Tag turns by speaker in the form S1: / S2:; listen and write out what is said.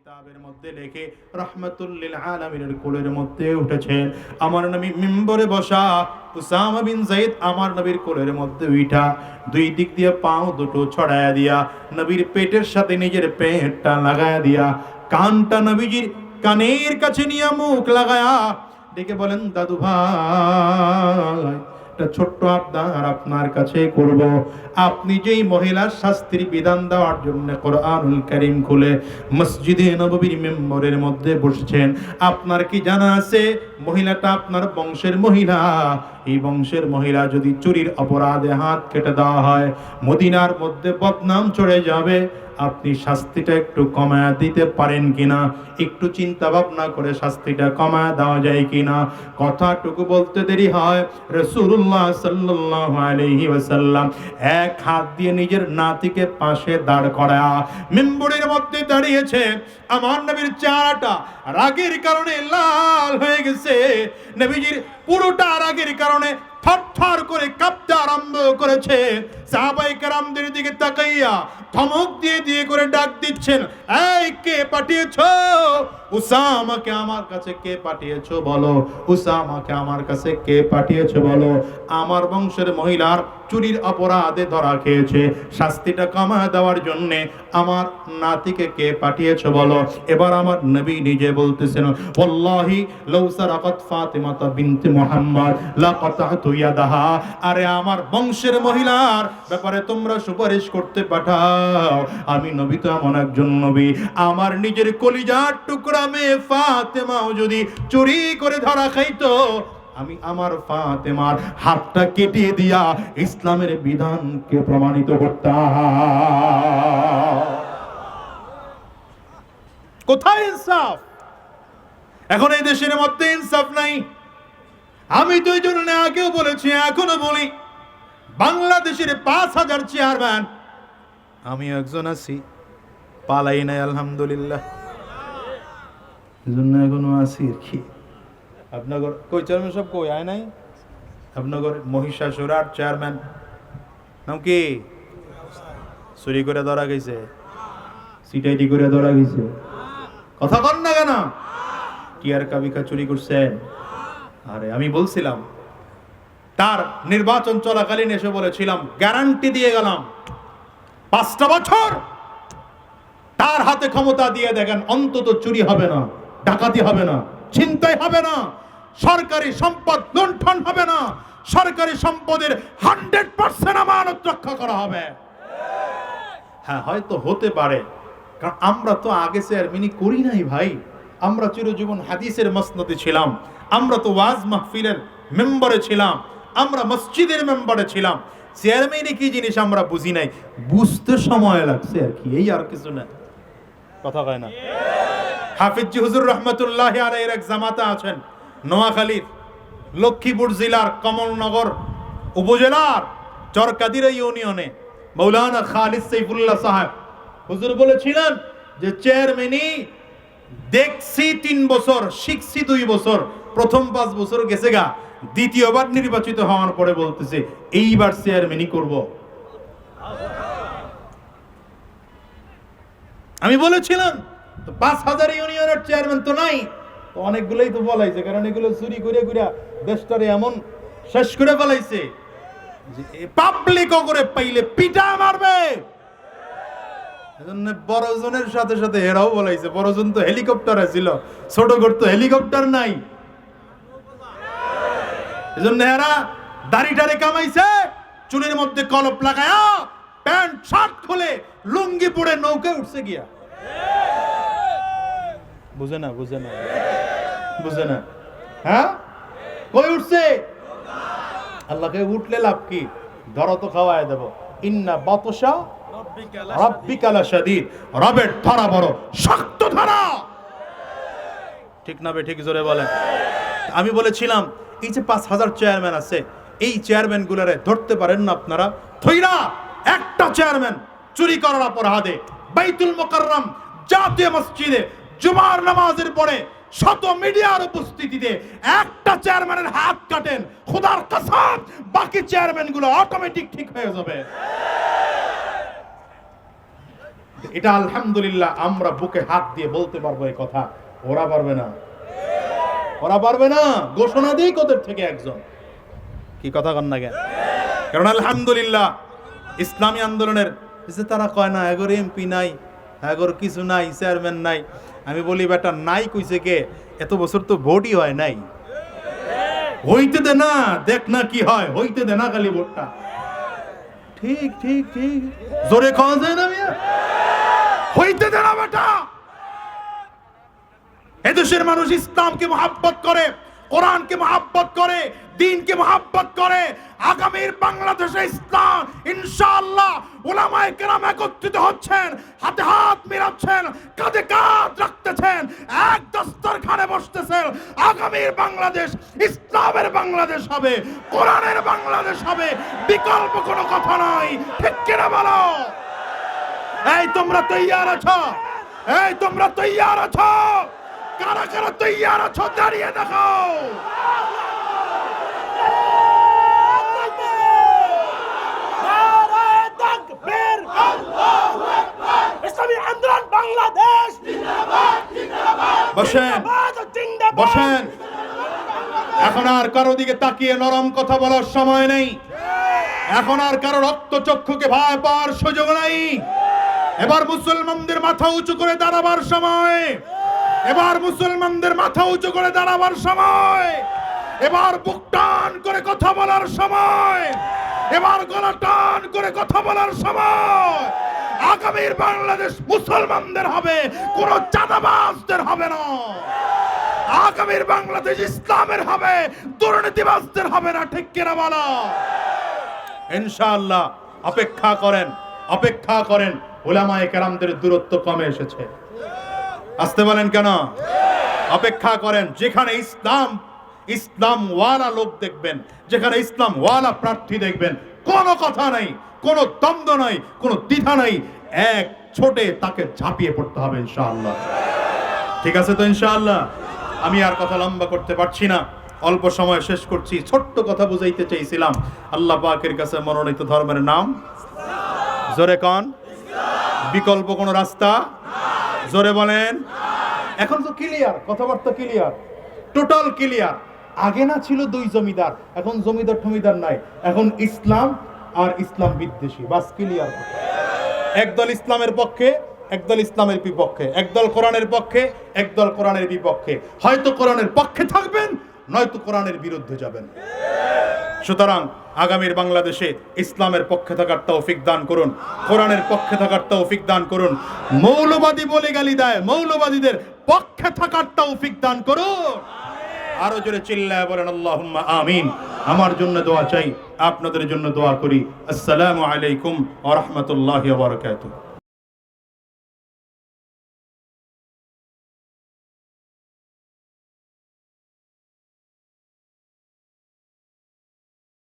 S1: কিতাবের মধ্যে লেখে রহমাতুল্লিল আলামিনের কোলের মধ্যে উঠেছে। আমার নবী মিম্বরে বসা, উসামা বিন যায়েদ আমার নবীর কোলের মধ্যে উঠা দুই দিক দিয়ে পাও দুটো ছড়ায়া দিয়া, নবীর পেটের সাথে নিজের পেটটা লাগায়া দিয়া, কানটা নবীজির কানের কাছে নিয়ে মুখ লাগায়া, ডেকে বলেন, দাদু ভাই একটা ছোট্ট আবদার আপনার কাছে করব। আপনি যেই মহিলার শাস্তির বিধান দেওয়ার জন্য কোরআনুল করিম খুলে মসজিদে নববীর মেম্বরের মধ্যে বসেছেন, আপনার কি জানা আছে? মহিলাটা আপনার বংশের মহিলা। এই বংশের মহিলা যদি চুরির অপরাধে হাত কেটে দেওয়া হয়, মদিনার মধ্যে বদনাম চড়ে যাবে। আপনি শাস্তিটা একটু কমায়া দিতে পারেন কিনা? একটু চিন্তা ভাবনা করে শাস্তিটা কমায় দেওয়া যায় কিনা? কথাটুকু বলতে দেরি হয়। রসুল্লাহ সাল্লাল্লাহু আলাইহি ওয়াসাল্লাম এক হাত দিয়ে নিজের নাতিকে পাশে দাঁড় করা মেম্বরের মধ্যে দাঁড়িয়েছে। আমার নবীর চেহারাটা রাগের কারণে লাল হয়ে গেছে। নবীজির পুরোটা রাগের কারণে থরথর করে কাঁপতে আরম্ভ করেছে। সাহাবাই কেরামদের দিকে তাকাইয়া ধমক দিয়ে দিয়ে করে ডাক দিচ্ছেন, এই কে পাঠিয়েছো? উসামাকে আমার কাছে কে পাঠিয়েছো বলো? উসামাকে আমার কাছে কে পাঠিয়েছো বলো? আমার বংশের মহিলার চুরির অপরাধে ধরা খেয়েছে। শাস্তিটা কমা দেওয়ার জন্য আমার নাতিকে কে পাঠিয়েছো বলো? এবার আমার নবী নিজে বলতেছেন সারাকাত ফাতিমাতা বিনতে মুহাম্মদ লাকাতাতু আরে আমার বংশের মহিলার ব্যাপারে তোমরা সুপারিশ করতে পাঠাও। আমি নবী তো এমন একজন নবী। আমার নিজের কলিজার টুকরা মেয়ে ফাতেমাও যদি চুরি করে ধরা খাইতো, আমি আমার ফাতেমার হাতটা কেটে দিয়া ইসলামের বিধানকে প্রমাণিত করতাম। কোথায় ইনসাফ? এখন এই দেশের মধ্যে ইনসাফ নাই। আমি তো এই জন্য আগেও বলেছি এখনও বলি বাংলাদেশের পাঁচ হাজার চেয়ারম্যান আমি একজন আছি পালাই নাই আলহামদুলিল্লাহ। এই জন্য এখনও আছি আর কি। আপনার কই চেয়ারম্যান সব কই আয় নাই? আপনার মহিষাসুরার চেয়ারম্যান নাম কি? চুরি করে ধরা গেছে। সিটাইটি করে ধরা গেছে। কথা কন না কেন? টিয়ার কাবিকা চুরি করছেন। আরে, আমি বলছিলাম, তার নির্বাচন চলাকালীন এসে বলেছিলাম গ্যারান্টি দিয়ে গেলাম, পাঁচটা বছর। তার হাতে ক্ষমতা দিয়ে দেখেন, অন্তত চুরি হবে না, ডাকাতি হবে না, ছিনতাই হবে না, সরকারি সম্পদ লুণ্ঠন হবে না, সরকারি সম্পদের হান্ড্রেড পার্সেন্ট আমানত রক্ষা করা হবে। হ্যাঁ হয়তো হতে পারে, কারণ আমরা তো আগে চেয়ারম্যানি করি নাই ভাই। আমরা চিরজীবন হাদিসের মসনদে ছিলাম। আমরা তো ওয়াজ মাহফিলের মেম্বারে ছিলাম, আমরা মসজিদের মেম্বারে ছিলাম। চেয়ারম্যানই কি জিনিস আমরা বুঝি নাই? বুঝতে সময় লাগছে আর কি, এই আর কিছু না। কথা কয় না? হাফিজ হুজুর রহমতুল্লাহ আলাইহির এক জামাতা আছেন, নোয়াখালীর লক্ষ্মীপুর জেলার কমলনগর উপজেলার চরকাদিরা ইউনিয়নে। মৌলানা খালিদ সাইফুল্লাহ সাহেব, হুজুর বলেছিলেন যে, চেয়ারম্যানই দেখছি তিন বছর, শিখছি দুই বছর প্রথম পাঁচ বছর গেছে গা, দ্বিতীয়বার নির্বাচিত হওয়ার পরে বলতেছে, এইবার চেয়ারম্যানই করব। আমি বলেছিলাম পাঁচ হাজার ইউনিয়নের চেয়ারম্যান তো নাই। তো অনেকগুলোই তো বলাইছে, কারণ এগুলো চুরি করে করে দেশটারে এমন শেষ করে ফেলাইছে পাবলিক করে পাইলে পিটা মারবে। এজন্য বড়জনের সাথে সাথে এরাও বলাইছে, বড়জন তো হেলিকপ্টার ছিল ছোট ঘর তো হেলিকপ্টার নাই। এজন্য এরা কামাইছে, চুলের মধ্যে কলপ লাগায়া প্যান্ট, শার্ট খুলে লুঙ্গি পরে নৌকে উঠছে গিয়া। বুঝে না বুঝে না। বুঝে না। হ্যাঁ? কই উঠছে? আল্লাহকে উঠলে লাভ কি? ধরো তো খাওয়ায় দেব। ইন্না বাতসা রব্বিকালা শাদীদ। রবের ধরা বড়, শক্ত ধরা। ঠিক না বে, ঠিক জোরে বলেন। আমি বলেছিলাম এই যে পাঁচ হাজার চেয়ারম্যান আছে, এই চেয়ারম্যান গুলারে ধরতে পারেন না আপনারা। থইরা একটা চেয়ারম্যান চুরি করার অপরাধে বাইতুল মোকাররম জাতীয় মসজিদে জুমার নামাজের পরে শত মিডিয়ার উপস্থিতিতে একটা চেয়ারম্যানের হাত কাটেন, খোদার কসম, বাকি চেয়ারম্যানগুলো অটোমেটিক ঠিক হয়ে যাবে। এটা আলহামদুলিল্লাহ আমরা বুকে হাত দিয়ে বলতে পারব এই কথা, ওরা পারবে না। ওরা পারবে না। ঘোষণা দিই ওদের থেকে একজন। কি কথা কন না কেন? কারণ আলহামদুলিল্লাহ, ইসলামী আন্দোলনের তারা কয় না, এগোর এমপি নাই, এগোর কিছু নাই, চেয়ারম্যান নাই। আমি বলি, বেটা, নাই কইছে কে? এত বছর তো ভোটই হয় নাই। হইতে দে না, দেখ না কি হয়, হইতে দে না খালি ভোটটা। ঠিক ঠিক ঠিক। জোরে খাওয়া যায় না হইতে দে না, বেটা। এদেশের মানুষ ইসলামকে মহাব্বত করে, কোরআনকে মহাব্বত করে, দিনকে মহাব্বত করে। আগামীর বাংলাদেশে ইসলাম ইনশাআল্লাহ ওলামায়ে কেরাম একত্রিত হচ্ছেন, হাতে হাত মিলাচ্ছেন, কাঁধে কাঁধ রাখতেছেন, এক দস্তরখানে বসতেছেন। আগামীর বাংলাদেশ ইসলামের বাংলাদেশ হবে, কোরআনের বাংলাদেশ হবে। বিকল্প কোনো কথা নয় ঠিক কিনা বলো? এই তোমরা তৈয়ার আছো, এই তোমরা তৈয়ার আছো। তৈয়ার আছো দাঁড়িয়ে
S2: বাংলাদেশ
S1: বসেন। এখন আর কারও দিকে তাকিয়ে নরম কথা বলার সময় নেই। এখন আর কারও রক্ত চক্ষুকে ভয় পাওয়ার সুযোগ নাই। এবার মুসলমানদের মাথা উঁচু করে দাঁড়াবার সময়। এবার মুসলমানদের মাথা উঁচু করে দাঁড়াবার সময়। এবার বুক টান করে কথা বলার সময়। এবার গলা টান করে কথা বলার সময়। আগামীর বাংলাদেশ মুসলমানদের হবে, কোন চাঁদাবাজদের হবে না। আগামীর বাংলাদেশ ইসলামের হবে, দুর্নীতিবাজদের হবে না, ঠিক কিনা বলো? ইনশাআল্লাহ, অপেক্ষা করেন অপেক্ষা করেন, ওলামায়ে কেরামদের দূরত্ব কমে এসেছে। আসতে বলেন কেন? অপেক্ষা করেন, যেখানে ইসলাম ইসলাম ওয়ালা লোক দেখবেন, যেখানে ইসলাম ওয়ালা প্রার্থী দেখবেন, কোনো কথা নাই, কোনো দ্বন্দ্ব নাই, কোনো দ্বিধা নাই, এক ছোটে তাকে ঝাঁপিয়ে পড়তে হবে, ইনশাআল্লাহ। ঠিক আছে তো, ইনশাআল্লাহ? আমি আর কথা লম্বা করতে পারছি না, অল্প সময় শেষ করছি, ছোট্ট কথা বুঝাইতে চাইছিলাম। আল্লাহ পাকের কাছে মনোনীত ধর্মের নাম? জোরে কন। বিকল্প কোনো রাস্তা? জোরে বলেন। এখন তো ক্লিয়ার কথাবার্তা ক্লিয়ার টোটাল ক্লিয়ার আগে না ছিল দুই জমিদার, এখন জমিদার ঠমিদার নাই। এখন ইসলাম আর ইসলাম বিদ্বেষী, বাস ক্লিয়ার একদল ইসলামের পক্ষে, একদল ইসলামের বিপক্ষে, একদল কোরআনের পক্ষে, একদল কোরআনের বিপক্ষে। হয়তো কোরআনের পক্ষে থাকবেন, নয়তো কোরআনের বিরুদ্ধে যাবেন। সুতরাং আগামীর বাংলাদেশে ইসলামের পক্ষে থাকার তৌফিক দান করুন, কোরআনের পক্ষে থাকার তৌফিক দান করুন, মৌলবাদী বলে গালি দেয়, মৌলবাদীদের পক্ষে থাকার তৌফিক দান করুন। আরও জোরে চিল্লায় বলেন, আল্লাহুম্মা আমিন। আমার জন্য দোয়া চাই, আপনাদের জন্য দোয়া করি। আসসালামু আলাইকুম ওয়া রাহমাতুল্লাহি ওয়া বারাকাতুহু।